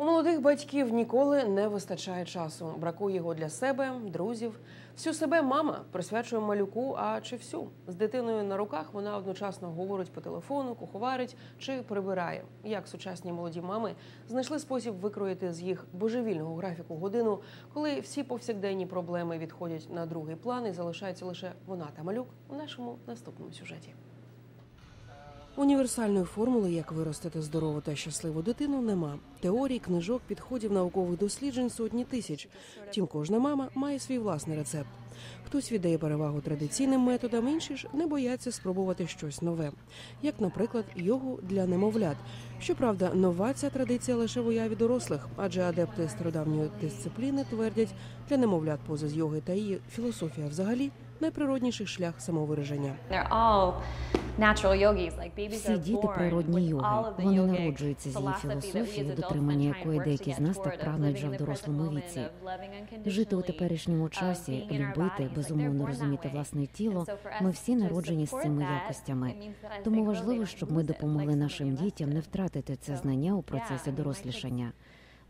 У молодих батьків ніколи не вистачає часу. Бракує його для себе, друзів. Всю себе мама присвячує малюку, а чи всю з дитиною на руках вона одночасно говорить по телефону, куховарить чи прибирає. Як сучасні молоді мами знайшли спосіб викроїти з їх божевільного графіку годину, коли всі повсякденні проблеми відходять на другий план і залишається лише вона та малюк у нашому наступному сюжеті. Універсальної формули, як виростити здорову та щасливу дитину, нема. Теорій, книжок, підходів наукових досліджень сотні тисяч. Втім, кожна мама має свій власний рецепт. Хтось віддає перевагу традиційним методам, інші ж не бояться спробувати щось нове, як, наприклад, йогу для немовлят. Щоправда, нова ця традиція лише в уяві дорослих, адже адепти стародавньої дисципліни твердять, для немовлят поза з йоги та її філософія взагалі найприродніший шлях самовираження. Всі діти природні йоги. Вони народжуються з її філософією, дотримання якої деякі з нас так прагнуть вже в дорослому віці. Жити у теперішньому часі, любити, безумовно розуміти власне тіло. Ми всі народжені з цими якостями. Тому важливо, щоб ми допомогли нашим дітям не втратити це знання у процесі дорослішання.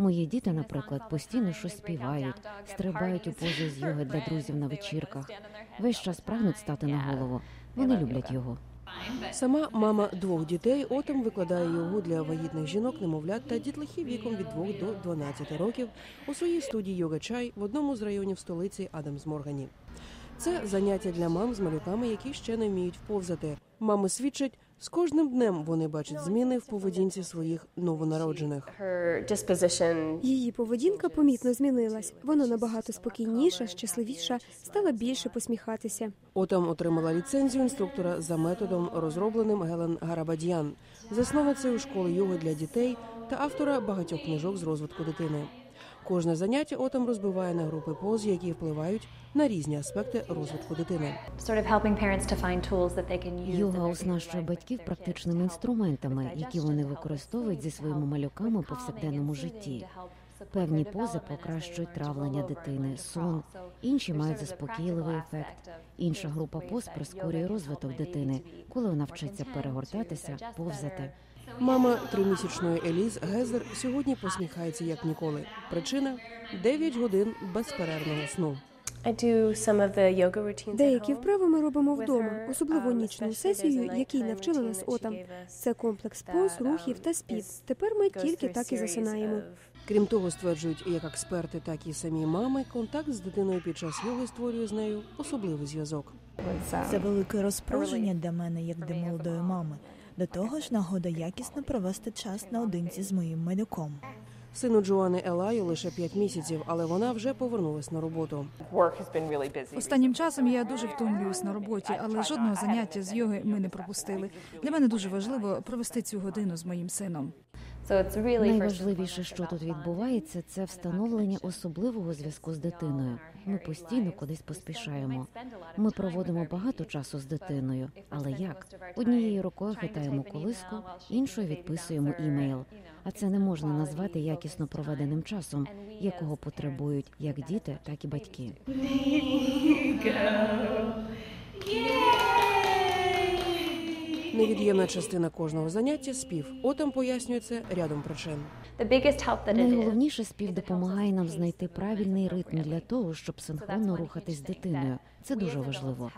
Мої діти, наприклад, постійно щось співають, стрибають у позі з йоги для друзів на вечірках. Весь час прагнуть стати на голову. Вони люблять його. Сама мама двох дітей отом викладає йогу для вагітних жінок, немовлят та дітлахів віком від 2 до 12 років у своїй студії Йога Чай в одному з районів столиці Адамс Моргані. Це заняття для мам з малюками, які ще не вміють вповзати. Мами свідчать, з кожним днем вони бачать зміни в поведінці своїх новонароджених. Її поведінка помітно змінилась. Вона набагато спокійніша, щасливіша, стала більше посміхатися. Отам отримала ліцензію інструктора за методом, розробленим Гелен Гарабадьян, засновницею школи йоги для дітей та автора багатьох книжок з розвитку дитини. Кожне заняття отам розбиває на групи поз, які впливають на різні аспекти розвитку дитини. Йога оснащує батьків практичними інструментами, які вони використовують зі своїми малюками у повсякденному житті. Певні пози покращують травлення дитини, сон. Інші мають заспокійливий ефект. Інша група поз прискорює розвиток дитини, коли вона вчиться перегортатися, повзати. Мама тримісячної Еліз Гезер сьогодні посміхається як ніколи. Причина 9 годин безперервного сну. Деякі вправи ми робимо вдома, особливо um, нічну сесію, якій навчила нас us Це комплекс that, поз, рухів та спів. Тепер ми тільки так і засинаємо. Крім того, стверджують як експерти, так і самі мами, контакт з дитиною під час йоги створює з нею особливий зв'язок. Це велике розпорядження для мене, як для молодої мами. До того ж, нагода якісно провести час наодинці з моїм малюком. Сину Джоани Елаю лише 5 місяців, але вона вже повернулась на роботу. Останнім часом я дуже втомлююсь на роботі, але жодного заняття з йоги ми не пропустили. Для мене дуже важливо провести цю годину з моїм сином. So it's really first and Найважливіше, що тут відбувається, це встановлення особливого зв'язку з дитиною. Ми постійно кудись поспішаємо. Ми проводимо багато часу з дитиною. Але як? Однією рукою хитаємо колиску, іншою відписуємо імейл. А це не можна назвати якісно проведеним часом, якого потребують як діти, так і батьки. Невід'ємна частина кожного заняття спів. Отам пояснює це рядом причин. Найголовніше спів допомагає нам знайти правильний ритм для того, щоб синхронно рухатись з дитиною. Це дуже важливо.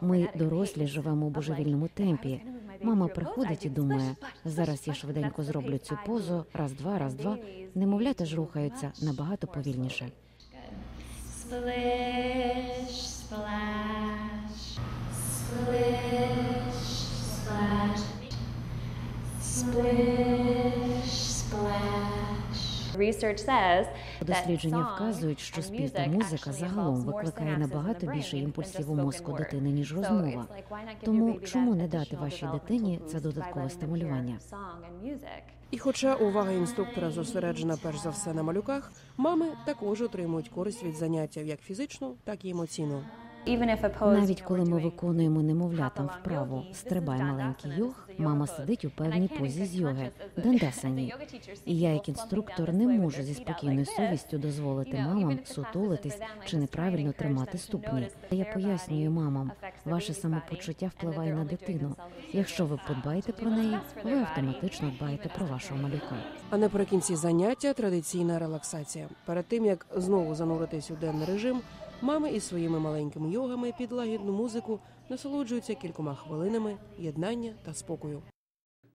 Ми, дорослі, живемо у божевільному темпі. Мама приходить і думає, зараз я швиденько зроблю цю позу, раз, два, раз, два. Немовлята ж рухаються набагато повільніше. Дослідження вказують, що спів та музика загалом викликає набагато більше імпульсів у мозку дитини, ніж розмова. it's like, why not give your Тому чому не дати вашій дитині це додаткове стимулювання? song and music? І хоча увага інструктора зосереджена перш за все на малюках, мами також отримують користь від заняття як фізичну, так і емоційну. Навіть коли ми виконуємо немовлятам вправу стрибай маленький юг, Мама сидить у певній позі з йоги, дандасані. І я, як інструктор, не можу зі спокійною совістю дозволити мамам сутулитись чи неправильно тримати ступні. Я пояснюю мамам, ваше самопочуття впливає на дитину. Якщо ви подбаєте про неї, ви автоматично дбаєте про вашого малюка. А наприкінці заняття традиційна релаксація. Перед тим як знову зануритись у денний режим, мами із своїми маленькими йогами під лагідну музику насолоджуються кількома хвилинами єднання та спокою.